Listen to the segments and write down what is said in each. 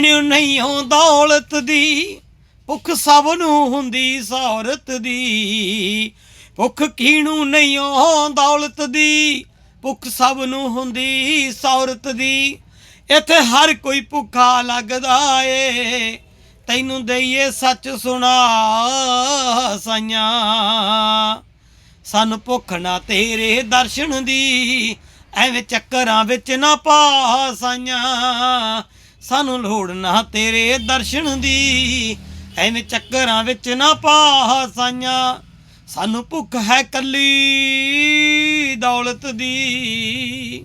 ਨਹੀਂ ਹੋ ਦੌਲਤ ਦੀ, ਭੁੱਖ ਸਭ ਨੂੰ ਹੁੰਦੀ ਸੌਰਤ ਦੀ। ਭੁੱਖ ਕਿਹਨੂੰ ਨਹੀਂ ਹੋ ਦੌਲਤ ਦੀ, ਭੁੱਖ ਸਭ ਨੂੰ ਹੁੰਦੀ ਸੌਰਤ ਦੀ। ਇੱਥੇ ਹਰ ਕੋਈ ਭੁੱਖਾ ਲੱਗਦਾ ਏ, ਤੈਨੂੰ ਦਈਏ ਸੱਚ ਸੁਣਾ ਸਾਈਆਂ। ਸਾਨੂੰ ਭੁੱਖ ਨਾ ਤੇਰੇ ਦਰਸ਼ਨ ਦੀ, ਐਵੇਂ ਚੱਕਰਾਂ ਵਿੱਚ ਨਾ ਪਾ ਸਾਈਆਂ। ਸਾਨੂੰ ਲੋੜ ਨਾ ਤੇਰੇ ਦਰਸ਼ਨ ਦੀ। ਐਵੇਂ ਚੱਕਰਾਂ ਵਿੱਚ ਨਾ ਪਾ ਸਾਈਆਂ। ਸਾਨੂੰ ਭੁੱਖ ਹੈ ਕੱਲੀ ਦੌਲਤ ਦੀ।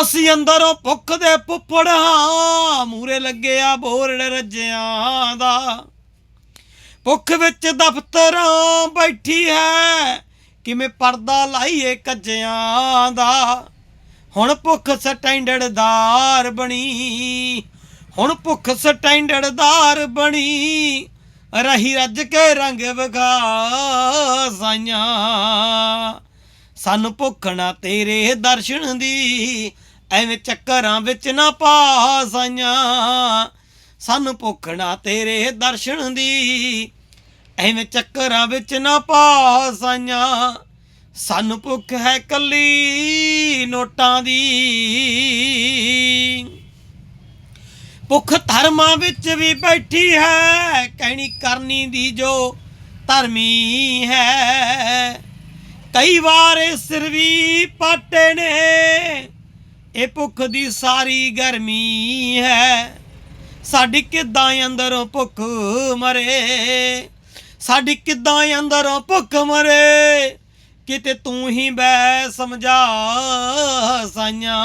ਅਸੀਂ ਅੰਦਰੋਂ ਭੁੱਖ ਦੇ ਪੁੱਪੜਾਂ ਮੂਰੇ ਲੱਗਿਆ ਬੋਰੜ ਰੱਜਿਆਂ ਦਾ। ਭੁੱਖ ਵਿੱਚ ਦਫ਼ਤਰਾਂ ਬੈਠੀ ਹੈ, ਕਿਵੇਂ ਪਰਦਾ ਲਾਈਏ ਕੱਜਿਆਂ ਦਾ। ਹੁਣ ਭੁੱਖ ਸਟੈਂਡਰਡਦਾਰ ਬਣੀ। ਹੁਣ ਭੁੱਖ ਸਟੈਂਡਰਡਦਾਰ ਬਣੀ। ਰਹੀ ਰੱਜ ਕੇ ਰੰਗ ਵਿਖਾ ਸਾਈਆਂ ਸਾਨੂੰ ਭੁੱਖ ਨਾ ਤੇਰੇ ਦਰਸ਼ਨ ਦੀ, ਐਵੇਂ ਚੱਕਰਾਂ ਵਿੱਚ ਨਾ ਪਾ ਸਾਈਆਂ। ਸਾਨੂੰ ਭੁੱਖ ਨਾ ਤੇਰੇ ਦਰਸ਼ਨ ਦੀ, ਐਵੇਂ ਚੱਕਰਾਂ ਵਿੱਚ ਨਾ ਪਾ ਸਾਈਆਂ। ਸਾਨੂੰ ਭੁੱਖ ਹੈ ਕੱਲੀ ਨੋਟਾਂ ਦੀ। ਭੁੱਖ ਧਰਮਾਂ ਵਿੱਚ ਵੀ ਬੈਠੀ ਹੈ, ਕਹਿਣੀ ਕਰਨੀ ਦੀ ਜੋ ਧਰਮੀ ਹੈ। ਕਈ ਵਾਰ ਇਹ ਸਿਰ ਵੀ ਪਾਟੇ ਨੇ, ਇਹ ਭੁੱਖ ਦੀ ਸਾਰੀ ਗਰਮੀ ਹੈ। ਸਾਡੀ ਕਿੱਦਾਂ ਅੰਦਰੋਂ ਭੁੱਖ ਮਰੇ, ਸਾਡੀ ਕਿੱਦਾਂ ਅੰਦਰੋਂ ਭੁੱਖ ਮਰੇ। ਕਿਤੇ ਤੂੰ ਹੀ ਬੈ ਸਮਝਾ ਸਾਈਆਂ।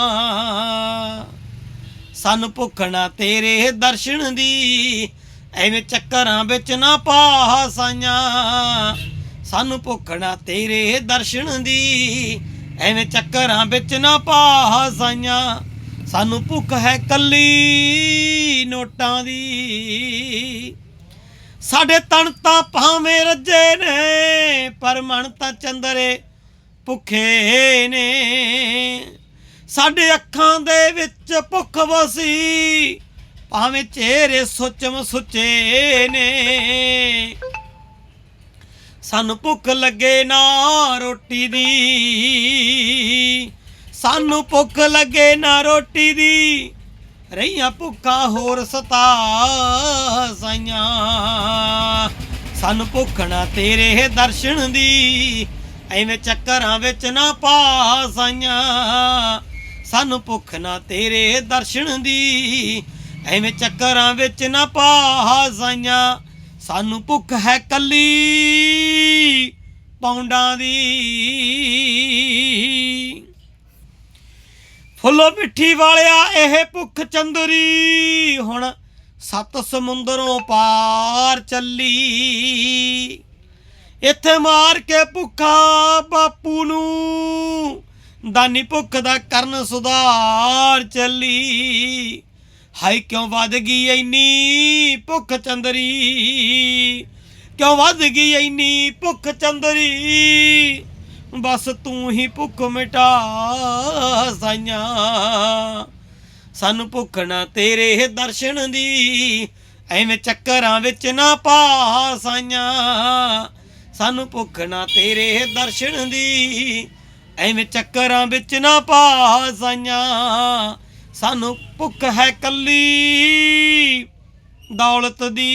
ਸਾਨੂੰ ਭੁੱਖ ਨਾ ਤੇਰੇ ਦਰਸ਼ਨ ਦੀ, ਐਵੇਂ ਚੱਕਰਾਂ ਵਿੱਚ ਨਾ ਪਾ ਸਾਈਆਂ। ਸਾਨੂੰ ਭੁੱਖ ਨਾ ਤੇਰੇ ਦਰਸ਼ਨ ਦੀ, ਐਵੇਂ ਚੱਕਰਾਂ ਵਿੱਚ ਨਾ ਪਾ ਸਾਈਆਂ। ਸਾਨੂੰ ਭੁੱਖ ਹੈ ਕੱਲੀ ਨੋਟਾਂ ਦੀ ਸਾਡੇ ਤਣ ਤਾਂ ਭਾਵੇਂ ਰੱਜੇ ਨੇ, ਪਰ ਮਨ ਤਾਂ ਚੰਦਰੇ ਭੁੱਖੇ ਨੇ। ਸਾਡੇ ਅੱਖਾਂ ਦੇ ਵਿੱਚ ਭੁੱਖ ਵਸੀ, ਭਾਵੇਂ ਚਿਹਰੇ ਸੁੱਚਮ ਸੁੱਚੇ ਨੇ। ਸਾਨੂੰ ਭੁੱਖ ਲੱਗੇ ਨਾ ਰੋਟੀ ਦੀ, ਸਾਨੂੰ ਭੁੱਖ ਲੱਗੇ ਨਾ ਰੋਟੀ ਦੀ। ਰਹੀਆਂ ਭੁੱਖਾਂ ਹੋਰ ਸਤਾ ਸਾਈਆਂ। ਸਾਨੂੰ ਭੁੱਖ ਨਾ ਤੇਰੇ ਦਰਸ਼ਨ ਦੀ, ਐਵੇਂ ਚੱਕਰਾਂ ਵਿੱਚ ਨਾ ਪਾ ਸਾਈਆਂ। ਸਾਨੂੰ ਭੁੱਖ ਨਾ ਤੇਰੇ ਦਰਸ਼ਨ ਦੀ, ਐਵੇਂ ਚੱਕਰਾਂ ਵਿੱਚ ਨਾ ਪਾ ਸਾਈਆਂ। ਸਾਨੂੰ ਭੁੱਖ ਹੈ ਕੱਲੀ ਪੌਂਡਾਂ ਦੀ। ਫੁੱਲੋ ਪਿੱਠੀ ਵਾਲਿਆ, ਇਹ ਭੁੱਖ ਚੰਦਰੀ। ਹੁਣ ਸੱਤ ਸਮੁੰਦਰੋਂ ਪਾਰ ਚੱਲੀ। ਇੱਥੇ ਮਾਰ ਕੇ ਭੁੱਖਾ ਬਾਪੂ ਨੂੰ, ਦਾਨੀ ਭੁੱਖ ਦਾ ਕਰਨ ਸੁਧਾਰ ਚੱਲੀ। ਹਾਈ ਕਿਉਂ ਵੱਧ ਗਈ ਇੰਨੀ ਭੁੱਖ ਚੰਦਰੀ? ਕਿਉਂ ਵੱਧ ਗਈ ਇੰਨੀ ਭੁੱਖ ਚੰਦਰੀ? ਬਸ ਤੂੰ ਹੀ ਭੁੱਖ ਮਿਟਾ ਸਾਈਆਂ। ਸਾਨੂੰ ਭੁੱਖ ਨਾ ਤੇਰੇ ਦਰਸ਼ਨ ਦੀ, ਐਵੇਂ ਚੱਕਰਾਂ ਵਿੱਚ ਨਾ ਪਾ ਸਾਈਆਂ। ਸਾਨੂੰ ਭੁੱਖ ਨਾ ਤੇਰੇ ਦਰਸ਼ਨ ਦੀ, ਐਵੇਂ ਚੱਕਰਾਂ ਵਿੱਚ ਨਾ ਪਾ ਸਾਈਆਂ। ਸਾਨੂੰ ਭੁੱਖ ਹੈ ਕੱਲੀ ਦੌਲਤ ਦੀ।